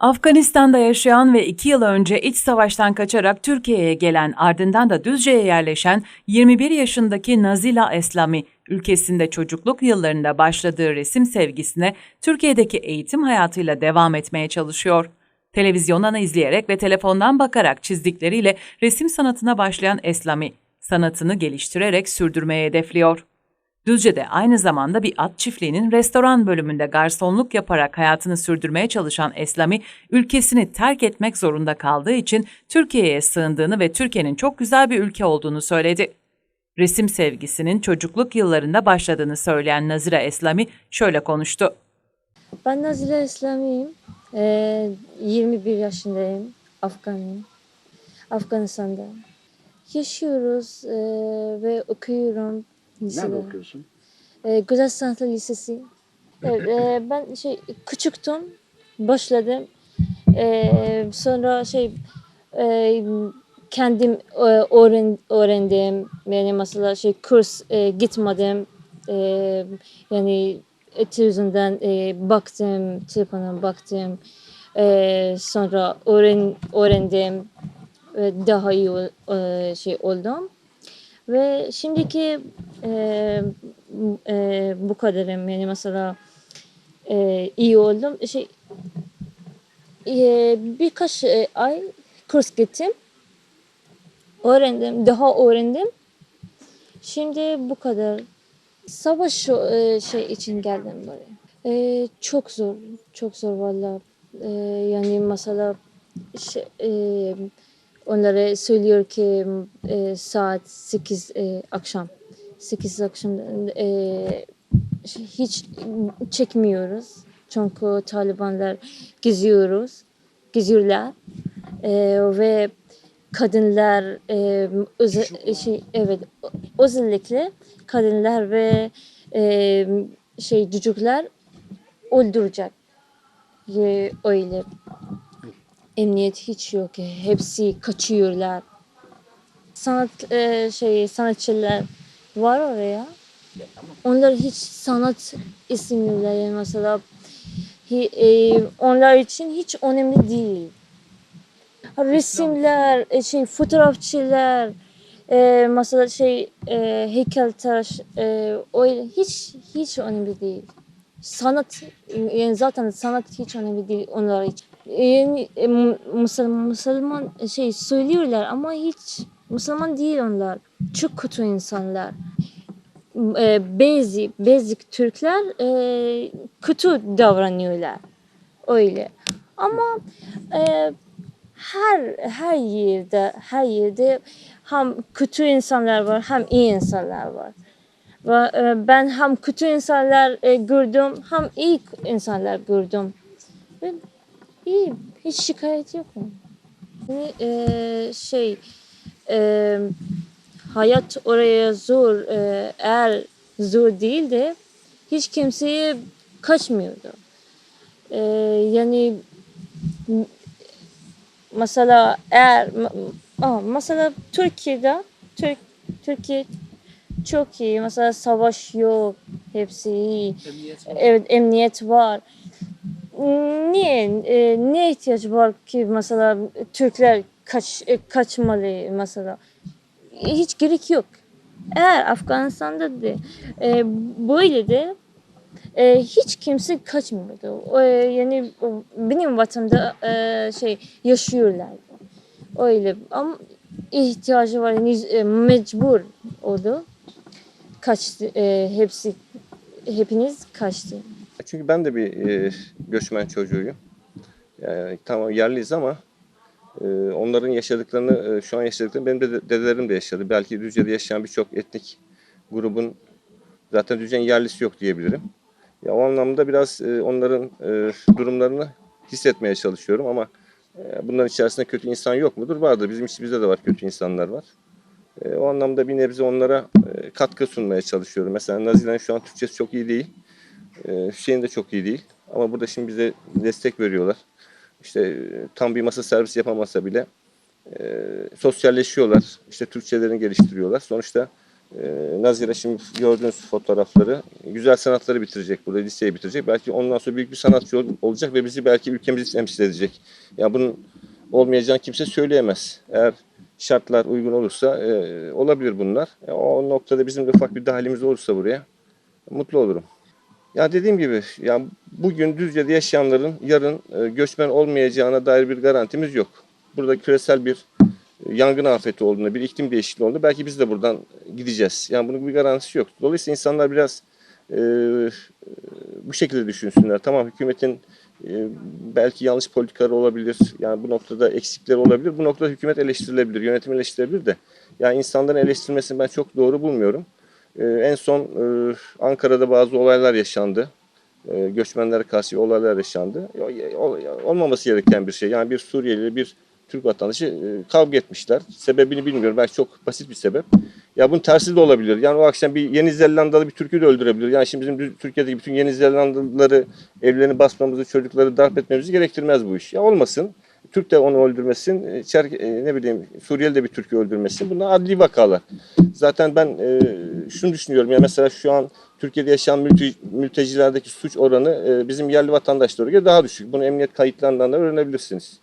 Afganistan'da yaşayan ve 2 yıl önce iç savaştan kaçarak Türkiye'ye gelen ardından da Düzce'ye yerleşen 21 yaşındaki Nazila Eslami, ülkesinde çocukluk yıllarında başladığı resim sevgisine Türkiye'deki eğitim hayatıyla devam etmeye çalışıyor. Televizyondan izleyerek ve telefondan bakarak çizdikleriyle resim sanatına başlayan Eslami, sanatını geliştirerek sürdürmeyi hedefliyor. Düzce'de aynı zamanda bir at çiftliğinin restoran bölümünde garsonluk yaparak hayatını sürdürmeye çalışan Eslami, ülkesini terk etmek zorunda kaldığı için Türkiye'ye sığındığını ve Türkiye'nin çok güzel bir ülke olduğunu söyledi. Resim sevgisinin çocukluk yıllarında başladığını söyleyen Nazire Eslami şöyle konuştu. Ben Nazile İslamiyim. Ee, 21 yaşındayım. Afganım. Afganistan'da. Yaşıyoruz ee, ve okuyorum. Lisede. Nerede okuyorsun? Ee, Güzel Sanatlar Lisesi. Evet, ee, ben şey küçüktüm. Başladım. Ee, sonra şey ee, kendim ee, öğren, öğrendim. Yani mesela şey kurs ee, gitmedim. Ee, yani televizyondan e, baktım, telefona baktım. E, sonra öğren, öğrendim. ve daha iyi e, şey oldum. Ve şimdiki e, e, bu kadarım. Yani mesela e, iyi oldum. Şey, e, birkaç e, ay kurs gittim. Öğrendim, daha öğrendim. Şimdi bu kadar. Savaş e, şey için geldim buraya. E, çok zor, çok zor valla. E, yani mesela şey, e, onlara söylüyor ki e, saat 8 e, akşam. 8 akşam e, şey, hiç çekmiyoruz. Çünkü Talibanlar geziyoruz, geziyorlar. E, ve kadınlar e, öze- şey evet özellikle kadınlar ve e, şey çocuklar öldürecek. E, öyle. Emniyet hiç yok. Hepsi kaçıyorlar. Sanat e, şey sanatçılar var oraya. Onlar hiç sanat yani mesela e, onlar için hiç önemli değil. Resimler, e, şey fotoğrafçılar, e, mesela şey e, heykeltıraş, öyle hiç hiç önemli değil. Sanat yani zaten sanat hiç önemli değil onlar için. Yani e, Müslüman, Müslüman şey söylüyorlar ama hiç Müslüman değil onlar. Çok kötü insanlar. E, bazı, bazı Türkler e, kötü davranıyorlar. Öyle. Ama e, her her yerde her yerde hem kötü insanlar var hem iyi insanlar var. Ve ben hem kötü insanlar gördüm hem iyi insanlar gördüm. Ve iyi hiç şikayet yok mu? Yani, e, şey e, hayat oraya zor e, eğer zor değil de hiç kimseye kaçmıyordu. E, yani mesela eğer Aa, mesela Türkiye'de Türk Türkiye çok iyi. Mesela savaş yok. Hepsi iyi. Evet emniyet var. Niye e, ne ihtiyaç var ki mesela Türkler kaç e, kaçmalı mesela? Hiç gerek yok. Eğer Afganistan'da da e, böyle de e, hiç kimse kaçmıyordu. E, yani benim vatanımda e, şey yaşıyorlar. Öyle ama ihtiyacı var yani e, mecbur oldu. Kaçtı e, hepsi hepiniz kaçtı. Çünkü ben de bir e, göçmen çocuğuyum. Yani tamam yerliyiz ama e, onların yaşadıklarını, e, şu an yaşadıklarını benim de dedelerim de yaşadı. Belki Düzce'de yaşayan birçok etnik grubun zaten Düzce'nin yerlisi yok diyebilirim. Ya o anlamda biraz e, onların e, durumlarını hissetmeye çalışıyorum ama bunların içerisinde kötü insan yok mudur? Vardır. Bizim içimizde de var kötü insanlar var. O anlamda bir nebze onlara katkı sunmaya çalışıyorum. Mesela Nazile'nin şu an Türkçesi çok iyi değil. Hüseyin de çok iyi değil. Ama burada şimdi bize destek veriyorlar. İşte e, tam bir masa servisi yapamasa bile e, sosyalleşiyorlar. İşte Türkçelerini geliştiriyorlar. Sonuçta Ee, Nazire şimdi gördüğünüz fotoğrafları güzel sanatları bitirecek burada liseyi bitirecek. Belki ondan sonra büyük bir sanatçı ol- olacak ve bizi belki ülkemizi temsil edecek. Ya bunun olmayacağını kimse söyleyemez. Eğer şartlar uygun olursa e, olabilir bunlar. E, o noktada bizim de ufak bir dahilimiz olursa buraya mutlu olurum. Ya dediğim gibi ya bugün Düzce'de yaşayanların yarın e, göçmen olmayacağına dair bir garantimiz yok. Burada küresel bir e, yangın afeti olduğunda, bir iklim değişikliği olduğunda belki biz de buradan gideceğiz. Yani bunun bir garantisi yok. Dolayısıyla insanlar biraz e, e, bu şekilde düşünsünler. Tamam hükümetin e, belki yanlış politikaları olabilir. Yani bu noktada eksikleri olabilir. Bu noktada hükümet eleştirilebilir, yönetim eleştirilebilir de. Yani insanların eleştirmesini ben çok doğru bulmuyorum. Ee, en son e, Ankara'da bazı olaylar yaşandı. E, göçmenlere karşı olaylar yaşandı. Olmaması gereken bir şey. Yani bir Suriyeli bir Türk vatandaşı e, kavga etmişler. Sebebini bilmiyorum. Belki çok basit bir sebep. Ya bunun tersi de olabilir. Yani o akşam bir Yeni Zelandalı bir Türk'ü de öldürebilir. Yani şimdi bizim Türkiye'deki bütün Yeni Zelandalıları evlerini basmamızı, çocukları darp etmemizi gerektirmez bu iş. Ya olmasın. Türk de onu öldürmesin. e, Çer, e, ne bileyim Suriyeli de bir Türk'ü öldürmesin. Bunlar adli vakalar. Zaten ben e, şunu düşünüyorum ya mesela şu an Türkiye'de yaşayan mülteci, mültecilerdeki suç oranı e, bizim yerli vatandaşlara göre daha düşük. Bunu emniyet kayıtlarından da öğrenebilirsiniz.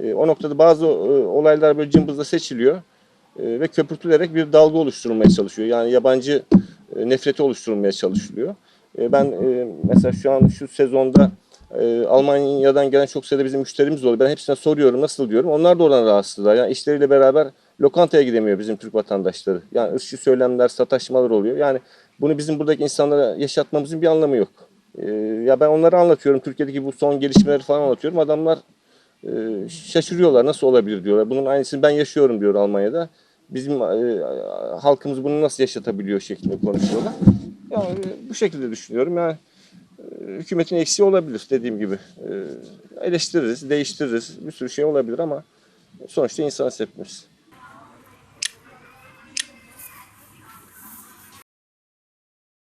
E, o noktada bazı e, olaylar böyle cımbızla seçiliyor e, ve köpürtülerek bir dalga oluşturulmaya çalışıyor. Yani yabancı e, nefreti oluşturulmaya çalışılıyor. E, ben e, mesela şu an şu sezonda e, Almanya'dan gelen çok sayıda bizim müşterimiz oluyor. Ben hepsine soruyorum nasıl diyorum. Onlar da oradan rahatsızlar. Yani işleriyle beraber lokantaya gidemiyor bizim Türk vatandaşları. Yani ırkçı söylemler, sataşmalar oluyor. Yani bunu bizim buradaki insanlara yaşatmamızın bir anlamı yok. E, ya ben onlara anlatıyorum. Türkiye'deki bu son gelişmeleri falan anlatıyorum. Adamlar e, şaşırıyorlar. Nasıl olabilir diyorlar. Bunun aynısını ben yaşıyorum diyor Almanya'da. Bizim e, halkımız bunu nasıl yaşatabiliyor şeklinde konuşuyorlar. Yani e, bu şekilde düşünüyorum. Yani hükümetin eksiği olabilir dediğim gibi. E, eleştiririz, değiştiririz. Bir sürü şey olabilir ama sonuçta insanız hepimiz.